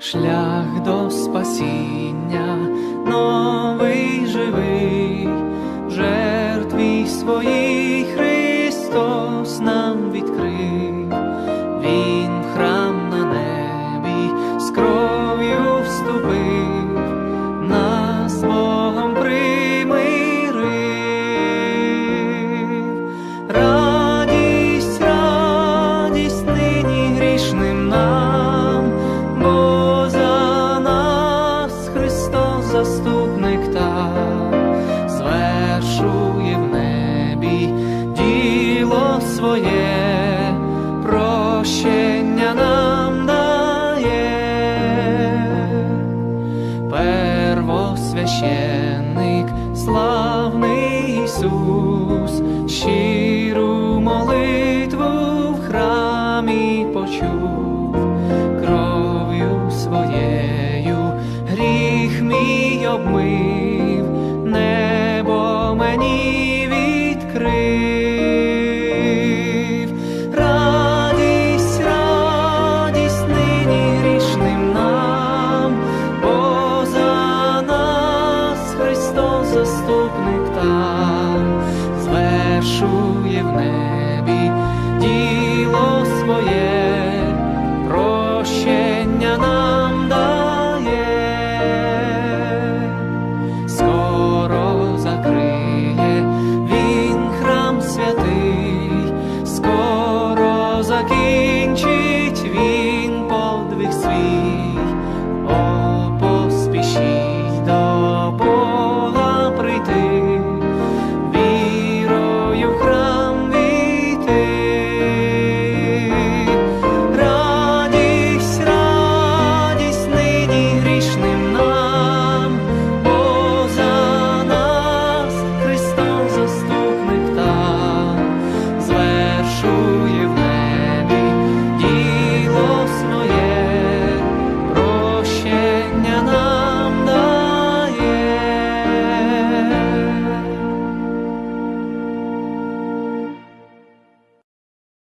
шлях до спасіння, новий живий, в жертві своїй. священник, славний Ісус, щиру молитву в храмі почув, кров'ю своєю гріх мій обмив, небо мені. вишує в небі діло своє, прощення нам дає, скоро закриє він храм святий, скоро закінчить він подвиг свій.